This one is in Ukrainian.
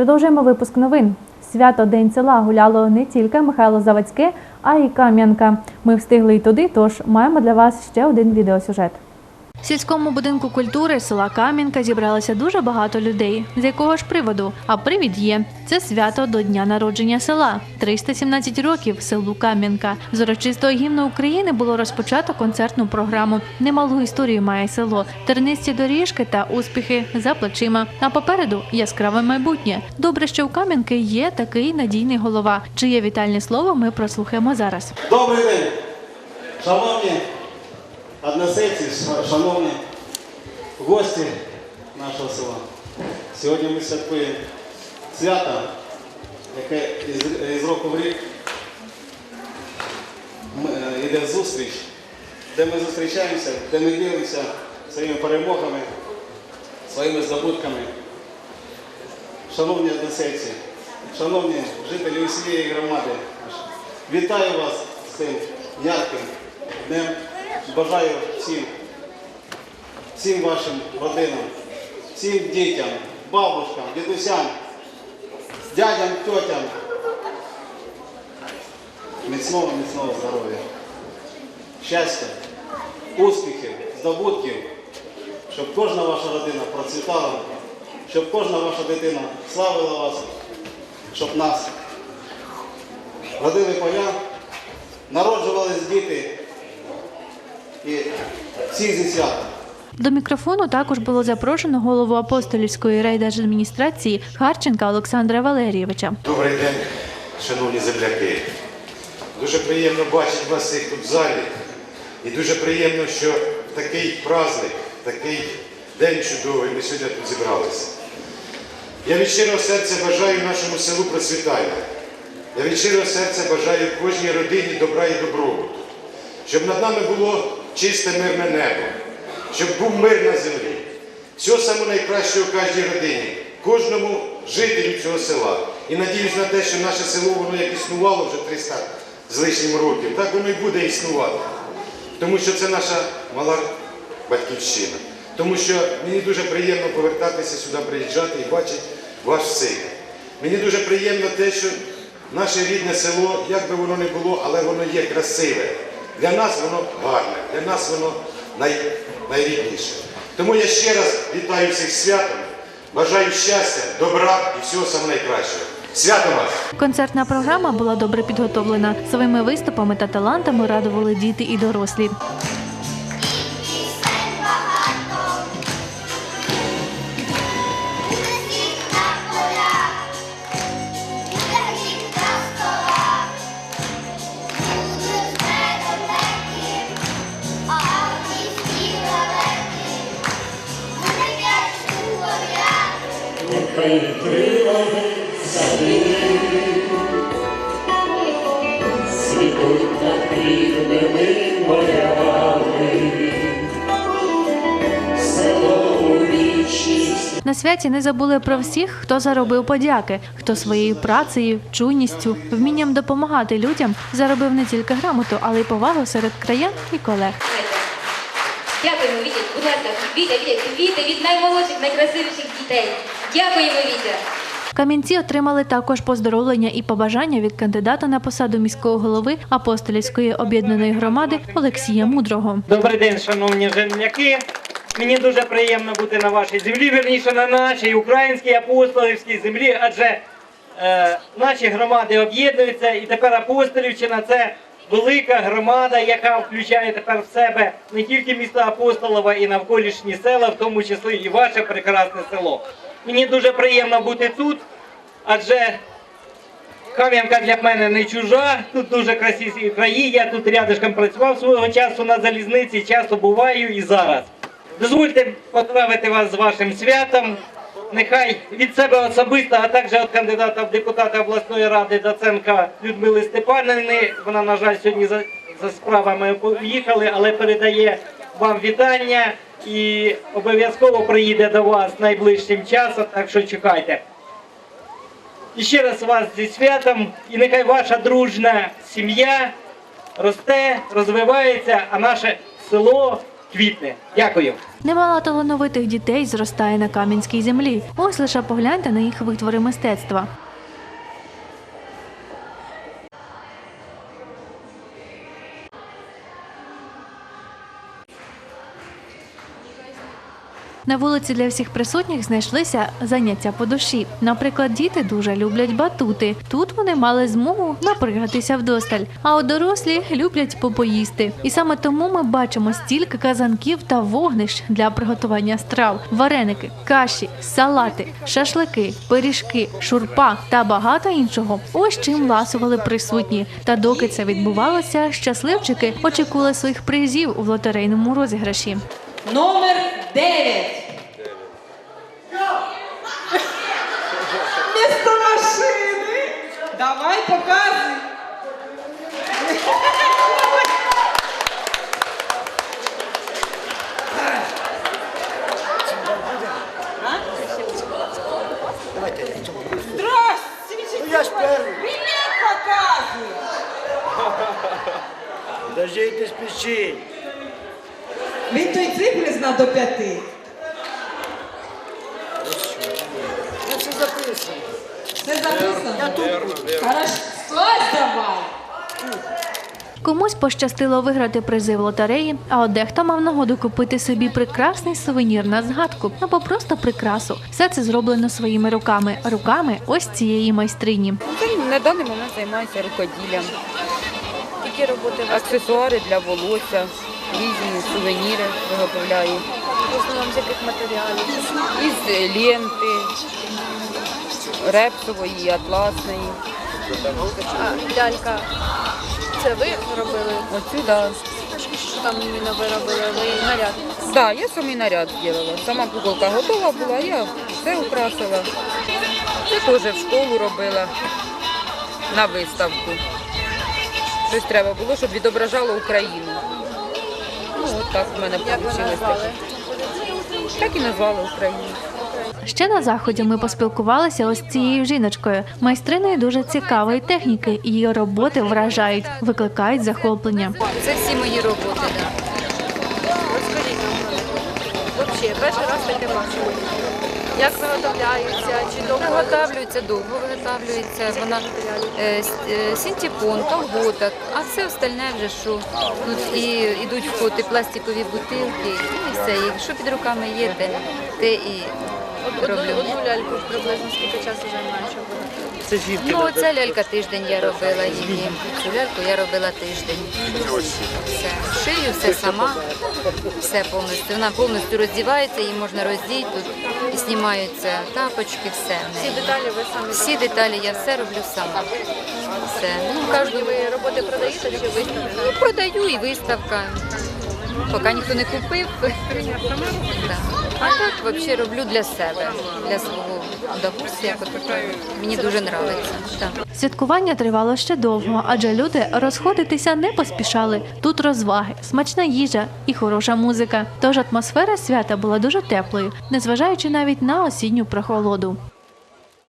Продовжуємо випуск новин. Свято День села гуляло не тільки Михайло Заводське, а й Кам'янка. Ми встигли й туди, тож маємо для вас ще один відеосюжет. В сільському будинку культури села Кам'янка зібралося дуже багато людей. З якого ж приводу? А привід є це свято до дня народження села. 317 років селу Кам'янка. З урочистого гімну України було розпочато концертну програму. Немалу історію має село, тернисті доріжки та успіхи за плечима. А попереду яскраве майбутнє. Добре, що в Кам'янки є такий надійний голова. Чиє вітальне слово ми прослухаємо зараз. Добрий день, шановні односельці, шановні гості нашого села. Сьогодні ми святкуємо свято, яке із, року в рік м- е, йде зустріч, де ми зустрічаємося, де ми ділимося своїми перемогами, своїми здобутками. Шановні односельці, шановні жителі усієї громади, вітаю вас з цим ярким днем. Бажаю всім, всім вашим родинам, всім дітям, бабушкам, дідусям, дядям, тьотям. Міцного, міцного здоров'я, щастя, успіхів, здобутків, щоб кожна ваша родина процвітала, щоб кожна ваша дитина славила вас, щоб нас родили поля, народжувались діти і всі зі святом. До мікрофону також було запрошено голову апостолівської райдержадміністрації Харченка Олександра Валерійовича. Добрий день, шановні земляки. Дуже приємно бачити вас всіх тут в залі. І дуже приємно, що такий праздник, такий день чудовий ми сьогодні тут зібралися. Я від щирого серця бажаю нашому селу процвітання. Я від щирого серця бажаю кожній родині добра і добробуту. Щоб над нами було чисте мирне небо, щоб був мир на землі. Всього самого найкращого кожній родині, кожному жителю цього села. І надіюсь на те, що наше село воно як існувало вже 300 з лишнім років, так воно і буде існувати. Тому що це наша мала батьківщина. Тому що мені дуже приємно повертатися сюди, приїжджати і бачити ваш всіх. Мені дуже приємно те, що наше рідне село, як би воно не було, але воно є красиве. Для нас воно гарне, для нас воно най, найрідніше. Тому я ще раз вітаю всіх святом, бажаю щастя, добра і всього самого найкращого. Свято вас! Концертна програма була добре підготовлена. Своїми виступами та талантами радували діти і дорослі. Вічність. На святі не забули про всіх, хто заробив подяки, хто своєю працею, чуйністю, вмінням допомагати людям заробив не тільки грамоту, але й повагу серед краян і колег. Будь ласка, Вітя, Вітя, Вітя від наймолодших, найкрасивіших дітей. Дякуємо, Вітя. Кам'янці отримали також поздоровлення і побажання від кандидата на посаду міського голови апостолівської об'єднаної громади Олексія Мудрого. Добрий день, шановні земляки. Мені дуже приємно бути на вашій землі, вірніше на нашій українській апостолівській землі, адже е, наші громади об'єднуються, і тепер Апостолівщина це велика громада, яка включає тепер в себе не тільки місто Апостолова і навколишні села, в тому числі і ваше прекрасне село. Мені дуже приємно бути тут, адже Кам'янка для мене не чужа, тут дуже красиві краї. Я тут рядышком працював свого часу на залізниці, часто буваю і зараз. Дозвольте поздравити вас з вашим святом. Нехай від себе особисто, а також від кандидата в депутати обласної ради Доценка Людмили Степанівни. Вона, на жаль, сьогодні за, за справами поїхали, але передає вам вітання і обов'язково приїде до вас найближчим часом, так що чекайте. І ще раз вас зі святом, і нехай ваша дружна сім'я росте, розвивається, а наше село квітне. Дякую. Немало талановитих дітей зростає на кам'янській землі. Ось лише погляньте на їх витвори мистецтва. На вулиці для всіх присутніх знайшлися заняття по душі. Наприклад, діти дуже люблять батути. Тут вони мали змогу напрягатися вдосталь, а от дорослі люблять попоїсти. І саме тому ми бачимо стільки казанків та вогнищ для приготування страв: вареники, каші, салати, шашлики, пиріжки, шурпа та багато іншого. Ось чим ласували присутні. Та доки це відбувалося, щасливчики очікували своїх призів у лотерейному розіграші. Номер 9. Вместо машины. Давай, показывай. Здравствуйте. Я ж первый. Привет показывай. Подождите, спішіть. Він той цифри зна до п'яти. Це все записано. Все записано? Я тут. Хорошо. Ось давай. Комусь пощастило виграти призи в лотереї, а от дехто мав нагоду купити собі прекрасний сувенір на згадку або просто прикрасу. Все це зроблено своїми руками, руками ось цієї майстрині. На даний момент займаюся рукоділлям. Які роботи? Аксесуари для волосся, різні сувеніри виготовляю. З яких матеріалів? Із ленти, репсової, атласної. Лялька, це ви робили? Оцю, да. Що там іменно ви робили? Ви наряд? Да, я самий наряд зробила. Сама куколка готова була, я все украсила. Я теж в школу робила на виставку. Щось треба було, щоб відображало Україну. Ну, так в мене вийшло. Так і назвали Україну. Ще на заході ми поспілкувалися ось з цією жіночкою. Майстриною дуже цікавої техніки. Її роботи вражають, викликають захоплення. Це всі мої роботи. Да. Розкажіть нам. Взагалі, перший раз таке бачу. Як виготовляються? Чи довго? Виготовлюється довго, виготовлюється. Вона е, с- е, а все остальне вже що. Тут і йдуть в пластикові бутилки, і все. Що під руками є, те, те і Одну, одну ляльку приблизно скільки часу займає, щоб виготовити? Ну, оця лялька тиждень я робила її. Цю ляльку я робила тиждень. Все. Шию все сама, все повністю. Вона повністю роздівається, її можна роздіти тут і знімаються тапочки, все. в Всі неї. деталі ви самі Всі деталі я все роблю сама. Все. Ну, кожну Ви роботи продаєте чи виставка? ну, продаю і виставка. Поки ніхто не купив. А так взагалі роблю для себе, для свого удовольствия. Мені дуже подобається. Святкування тривало ще довго, адже люди розходитися не поспішали. Тут розваги, смачна їжа і хороша музика. Тож атмосфера свята була дуже теплою, незважаючи навіть на осінню прохолоду.